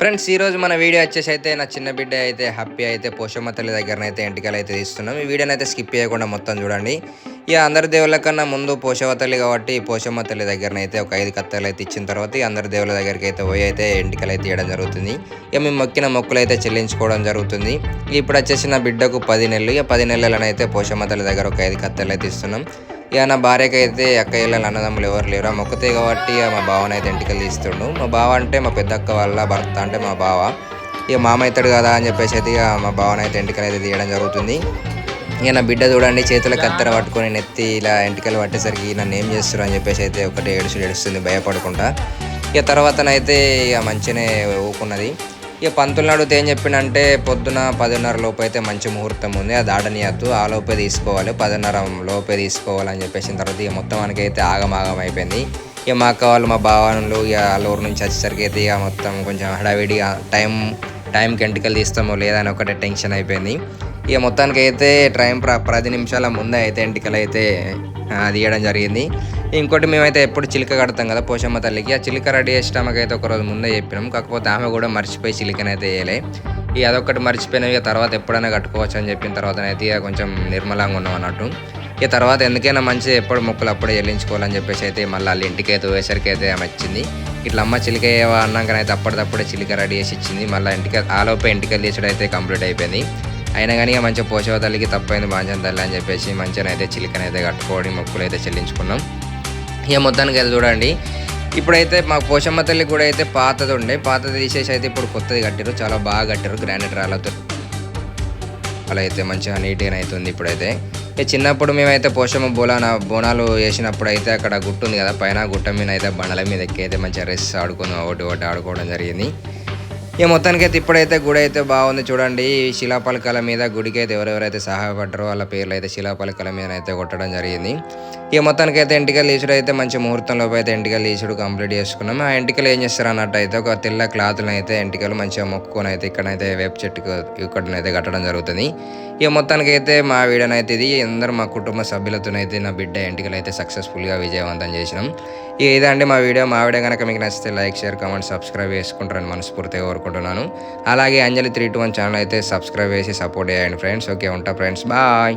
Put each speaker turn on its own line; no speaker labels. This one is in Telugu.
ఫ్రెండ్స్ ఈ రోజు మన వీడియో వచ్చేసి అయితే నా చిన్న బిడ్డ అయితే హ్యాపీ అయితే పోషమ్మ తల్లి దగ్గర అయితే ఎంటికలు అయితే తీస్తున్నాం. ఈ వీడియోని అయితే స్కిప్ చేయకుండా మొత్తం చూడండి. ఇక అందరి దేవుళ్ళ కన్నా ముందు పోషవ తల్లి కాబట్టి పోషమ్మ తల్లి దగ్గర అయితే ఒక ఐదు కత్తలు అయితే ఇచ్చిన తర్వాత అందరి దేవుళ్ళ దగ్గరికి అయితే పోయి అయితే ఎంటికలు అయితే తీయడం జరుగుతుంది. ఇక మేము మొక్కిన మొక్కులు అయితే చెల్లించుకోవడం జరుగుతుంది. ఇప్పుడు వచ్చేసి నా బిడ్డకు పది నెలలు. ఇక పది నెలలనైతే పోషమ్మ తల్లి దగ్గర ఒక ఐదు కత్తలు అయితే ఇస్తున్నాం. ఇక నా భార్యకి అయితే అక్క ఇళ్ళ అన్నదమ్ములు ఎవరు లేరు. ఆ మొక్కతే కాబట్టి ఇక మా బావని అయితే ఇంటికెళ్ళి తీస్తుండు. మా బావ అంటే మా పెద్దక్క వాళ్ళ భర్త అంటే మా బావ. ఇక మామ అవుతాడు కదా అని చెప్పేసి అయితే ఇక మా బావని అయితే ఎంటికలు అయితే తీయడం జరుగుతుంది. ఇక నా బిడ్డ చూడండి చేతుల కత్తెర పట్టుకొని నెత్తి ఇలా ఇంటికెళ్ళి పట్టేసరికి నన్ను ఏం చేస్తారు అని చెప్పేసి అయితే ఒకటి ఏడుసు ఏడుస్తుంది భయపడకుండా. ఇక తర్వాతనైతే ఇక మంచిగానే ఊకున్నది. ఇక పంతులు అడిగితే ఏం చెప్పిండంటే పొద్దున పదిన్నర లోపు అయితే మంచి ముహూర్తం ఉంది అది ఆడనీయద్దు ఆ లోపే తీసుకోవాలి పదిన్నర లోపే తీసుకోవాలని చెప్పేసిన తర్వాత ఇక మొత్తం మనకైతే ఆగమాగం అయిపోయింది. ఇక మా అక్క వాళ్ళు మా భావనలు ఇక వాళ్ళ ఊరు నుంచి వచ్చేసరికి అయితే ఇక మొత్తం కొంచెం హడావిడిగా టైం టైంకి ఎంటికలు తీస్తామో లేదని ఒకటే టెన్షన్ అయిపోయింది. ఇక మొత్తానికి అయితే టైం ప్ర పది నిమిషాల ముందే అయితే ఎంటికలు అయితే తీయడం జరిగింది. ఇంకోటి మేమైతే ఎప్పుడు చిలుక కడతాం కదా పోషమ్మ తల్లికి. ఆ చిలుక రెడీ చేసేటమ్మకైతే ఒక రోజు ముందే చెప్పినాం. కాకపోతే ఆమె కూడా మర్చిపోయి చిలుకనైతే వేయలే. ఇక అదొకటి మర్చిపోయినాం. ఇక తర్వాత ఎప్పుడైనా కట్టుకోవచ్చు అని చెప్పిన తర్వాత అయితే ఇక కొంచెం నిర్మలంగా ఉన్నాం అన్నట్టు. ఇక తర్వాత ఎందుకైనా మంచి ఎప్పుడు మొక్కలు అప్పుడే చెల్లించుకోవాలని చెప్పేసి అయితే మళ్ళీ వాళ్ళ ఇంటికి అయితే పోయేసరికి అయితే ఆమె వచ్చింది. ఇట్లా అమ్మ చిలిక అన్నాకనైతే అప్పటిదప్పుడే చిలిక రెడీ చేసి ఇచ్చింది. మళ్ళీ ఇంటికి ఆలోపే ఇంటికి తీసడం అయితే కంప్లీట్ అయిపోయింది. అయినా కానీ ఇక మంచిగా పోషవ తల్లికి తప్పైంది బాంచం తల్లి అని చెప్పేసి మంచిగా అయితే చిలికనైతే కట్టుకోవడం మొక్కులు అయితే చెల్లించుకున్నాం. ఇక మొత్తానికి వెళ్ళి చూడండి. ఇప్పుడైతే మా పోషమ్మ తల్లి కూడా అయితే పాతది ఉండే. పాతది తీసేసి అయితే ఇప్పుడు కొత్తది కట్టారు చాలా బాగా కట్టారు గ్రానైట్ రాళ్ళతో. అలా అయితే మంచిగా నీట్గా అవుతుంది ఇప్పుడైతే. ఇక చిన్నప్పుడు మేమైతే పోషమ్మ బోలాన బోనాలు వేసినప్పుడు అయితే అక్కడ గుట్టు ఉంది కదా. పైన గుట్ట మీద అయితే బండల మీద ఎక్కి అయితే మంచిగా రెస్ ఆడుకుని ఒకటి ఒకటి ఆడుకోవడం జరిగింది. ఇక మొత్తానికి అయితే ఇప్పుడైతే గుడి అయితే బాగుంది చూడండి. ఈ శిలాపలకాల మీద గుడికి అయితే ఎవరెవరైతే సహాయపడ్డారో వాళ్ళ పేర్లు అయితే శిలాపలకల మీద అయితే కొట్టడం జరిగింది. ఇక మొత్తానికి అయితే ఎంటికలు తీసుడు అయితే మంచి ముహూర్తంలోపు అయితే ఎంటికలు తీసుడు కంప్లీట్ చేసుకున్నాం. ఆ ఎంటికలు ఏం చేస్తారు అన్నట్టు అయితే ఒక తెల్ల క్లాత్లను అయితే ఎంటికలు మంచిగా మొక్కుకొని అయితే ఇక్కడైతే వేప చెట్టుకు ఇక్కడనైతే కట్టడం జరుగుతుంది. ఇక మొత్తానికి అయితే మా వీడనైతే ఇది. అందరూ మా కుటుంబ సభ్యులతోనైతే నా బిడ్డ ఎంటికలు అయితే సక్సెస్ఫుల్గా విజయవంతం చేసినాం. ఇదండి మా వీడియో మా వీడియో కనుక మీకు నచ్చితే లైక్ షేర్ కామెంట్ సబ్స్క్రైబ్ చేసుకుంటారని మనస్ఫూర్తిగా కోరుకుంటున్నాను. అలాగే Anjali three two one channel అయితే సబ్స్క్రైబ్ చేసి సపోర్ట్ చేయండి ఫ్రెండ్స్. ఓకే ఉంటా ఫ్రెండ్స్. బాయ్.